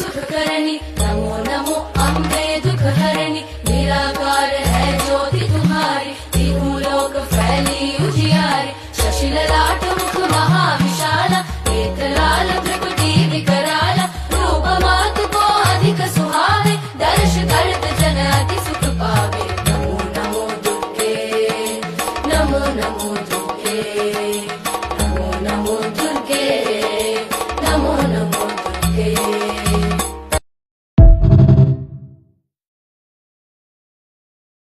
सुखकरणि Namo Namo Ambe दुःखहरणि